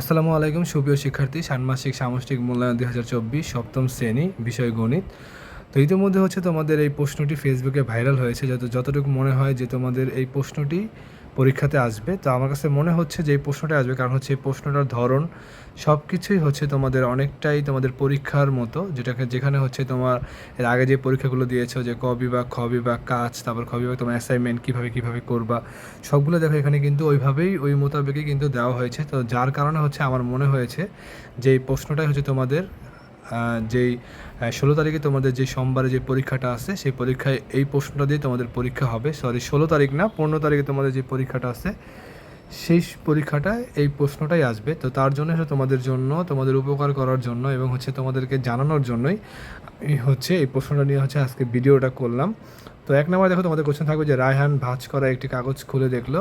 আসসালামু আলাইকুম, সুপ্রিয় শিক্ষার্থী। ষান্মাসিক সামষ্টিক মূল্যায়ন দুই হাজার চব্বিশ, সপ্তম শ্রেণি, বিষয় গণিত। তো ইতিমধ্যে হচ্ছে তোমাদের এই প্রশ্নটি ফেসবুকে ভাইরাল হয়েছে। যত যতটুকু মনে হয় যে তোমাদের এই প্রশ্নটি পরীক্ষাতে আসবে। তো আমার কাছে মনে হচ্ছে যে এই প্রশ্নটা আসবে, কারণ হচ্ছে এই প্রশ্নটার ধরন সব কিছুই হচ্ছে তোমাদের অনেকটাই তোমাদের পরীক্ষার মতো, যেটাকে যেখানে হচ্ছে তোমার এর আগে যে পরীক্ষাগুলো দিয়েছ যে ক বিভাগ, খ বিভাগ, কাজ, তারপর খ বিভাগ, তোমার অ্যাসাইনমেন্ট কীভাবে কীভাবে করবা, সবগুলো দেখো এখানে কিন্তু ওইভাবেই, ওই মোতাবেকই কিন্তু দেওয়া হয়েছে। তো যার কারণে হচ্ছে আমার মনে হয়েছে যে এই প্রশ্নটাই হচ্ছে তোমাদের যেই ষোলো তারিখে তোমাদের যে সোমবারে যে পরীক্ষাটা আছে, সেই পরীক্ষায় এই প্রশ্নটা দিয়ে তোমাদের পরীক্ষা হবে। সরি ষোলো তারিখ না, পনেরো তারিখে তোমাদের যে পরীক্ষাটা আছে, সেই পরীক্ষাটায় এই প্রশ্নটাই আসবে। তো তার জন্য তোমাদের জন্য, তোমাদের উপকার করার জন্য এবং হচ্ছে তোমাদেরকে জানানোর জন্যই হচ্ছে এই প্রশ্নটা নিয়ে হচ্ছে আজকে ভিডিওটা করলাম। তো এক নম্বর দেখো, তোমাদের কোশ্চেন থাকবে যে, রায়হান ভাঁজ করা একটি কাগজ খুলে দেখল।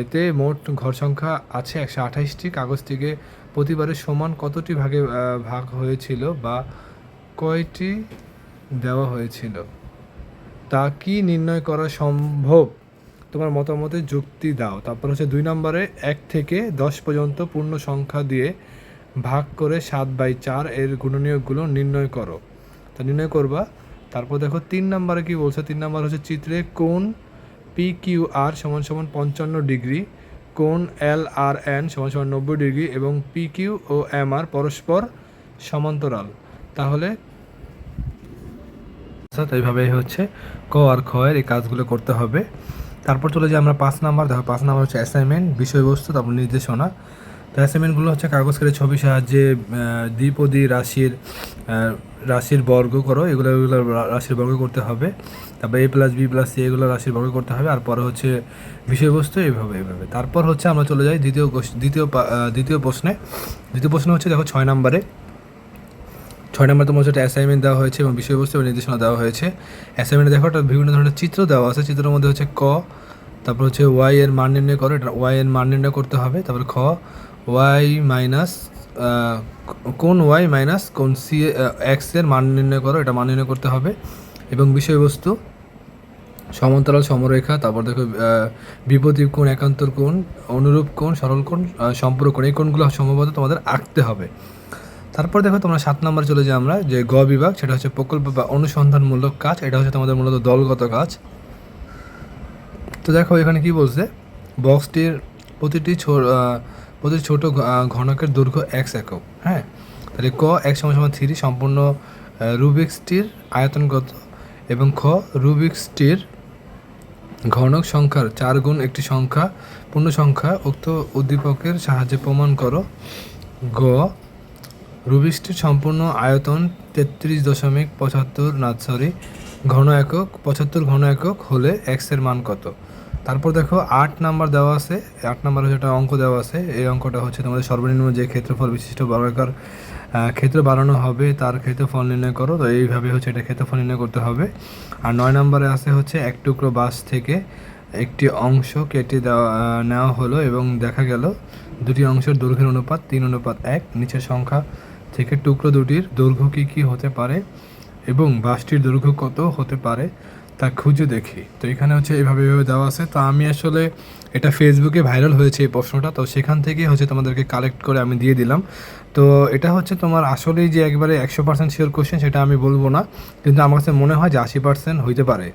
এতে মোট ঘর সংখ্যা আছে একশো আঠাইশটি কাগজটিকে প্রতিবারে সমান কতটি ভাগে ভাগ হয়েছিল বা কয়টি দেওয়া হয়েছিল? তা কি নির্ণয় করা সম্ভব? তোমার মতামতে যুক্তি দাও। তারপর হচ্ছে দুই নম্বরে এক থেকে দশ পর্যন্ত পূর্ণ সংখ্যা দিয়ে ভাগ করে সাত বাই চার এর গুণনীয়কগুলো নির্ণয় করো। তা নির্ণয় করবা। তারপর দেখো তিন নম্বরে কি বলছে? তিন নম্বর হচ্ছে চিত্রে কোন পি কিউ আর সমান সমান পঞ্চান্ন ডিগ্রি। কোন এল আর এন সমান সমান নব্বই ডিগ্রি এবং পি কিউ ও এম আর পরস্পর সমান্তরাল। তাহলে এইভাবে হচ্ছে ক আর খ এর এই কাজগুলো করতে হবে। তারপর চলে যাই আমরা পাঁচ নাম্বার। দেখো, পাঁচ নাম্বার হচ্ছে অ্যাসাইনমেন্ট বিষয়বস্তু, তারপর নির্দেশনা। তো অ্যাসাইনমেন্টগুলো হচ্ছে কাগজ কেটে ছবি সাহায্যে দ্বিপদী রাশির রাশির বর্গ করো, এগুলো এগুলো রাশির বর্গ করতে হবে। তারপর A plus B plus C এগুলো রাশির বর্গ করতে হবে, আর পরে হচ্ছে বিষয়বস্তু এইভাবে এইভাবে। তারপর হচ্ছে আমরা চলে যাই দ্বিতীয় দ্বিতীয় দ্বিতীয় প্রশ্নে। দ্বিতীয় প্রশ্ন হচ্ছে দেখো ছয় নম্বরে। ছয় নম্বর তোমার একটা অ্যাসাইনমেন্ট দেওয়া হয়েছে এবং বিষয়বস্তু নির্দেশনা দেওয়া হয়েছে। অ্যাসাইনমেন্টে দেখো একটা বিভিন্ন ধরনের চিত্র দেওয়া আছে, চিত্রের মধ্যে হচ্ছে ক, তারপর হচ্ছে ওয়াই এর মান নির্ণয় করো, এটা ওয়াই এর মান নির্ণয় করতে হবে, তারপর খ ওয়াই মাইনাস কোন ওয়াই মাইনাস কোন সি এক্সের মান নির্ণয় করো, এটা মান নির্ণয় করতে হবে। এবং বিষয়বস্তু সমান্তরাল সমরেখা, তারপর দেখো বিপরীত কোণ, একান্তর কোণ, অনুরূপ কোণ, সরল কোণ সম্পর্ক কোণ, এই কোণগুলো সম্ভবত তোমাদের আঁকতে হবে। তারপর দেখো, তোমরা সাত নম্বর চলে যাই আমরা, যে গ বিভাগ, সেটা হচ্ছে প্রকল্প বা অনুসন্ধানমূলক কাজ, এটা হচ্ছে তোমাদের মূলত দলগত কাজ। তো দেখো, এখানে কি বলছে? বক্সটির প্রতিটি প্রতিটি ছোট ঘনকের দৈর্ঘ্য এক্স একক হ্যাঁ? তাহলে ক এক সময় সময় থ্রি, সম্পূর্ণ রুবিক্সটির আয়তন কত এবং খ রুবিক্সটির ঘনক সংখ্যার চার গুণ একটি সংখ্যা, পূর্ণ সংখ্যা উক্ত উদ্দীপকের সাহায্যে প্রমাণ করো। গ রুবিক্সটির সম্পূর্ণ আয়তন তেত্রিশ দশমিক পঁচাত্তর, না সরি ঘন একক, পঁচাত্তর ঘন একক হলে এক্সের মান কত? তারপর দেখো আট নাম্বার দেওয়া আছে, আট নাম্বার হচ্ছে একটা অঙ্ক দেওয়া আছে। এই অঙ্কটা হচ্ছে তোমাদের সর্বনিম্ন যে ক্ষেত্রফল বিশিষ্ট বর্গাকার ক্ষেত্র বাড়ানো হবে, তার ক্ষেত্রফল নির্ণয় করো। তো এইভাবে হচ্ছে এটা ক্ষেত্রফল নির্ণয় করতে হবে। আর নয় নম্বরে আছে হচ্ছে এক টুকরো বাস থেকে একটি অংশ কেটে দেওয়া নেওয়া হলো এবং দেখা গেল দুটি অংশের দৈর্ঘ্যের অনুপাত তিন, অনুপাত এক, নিচের সংখ্যা থেকে টুকরো দুটির দৈর্ঘ্য কী কী হতে পারে এবং বাসটির দৈর্ঘ্য কত হতে পারে তা খুঁজে দেখি। তো এখানে হচ্ছে এইভাবে এভাবে দেওয়া আছে। তো আমি আসলে এটা ফেসবুকে ভাইরাল হয়েছে এই প্রশ্নটা। তো সেখান থেকে হচ্ছে তোমাদেরকে কালেক্ট করে আমি দিয়ে দিলাম। তো এটা হচ্ছে তোমার আসলেই যে একবারে একশো পার্সেন্ট শিওর কোশ্চেন সেটা আমি বলব না। কিন্তু আমার কাছে মনে হয় যে আশি পার্সেন্ট হইতে পারে।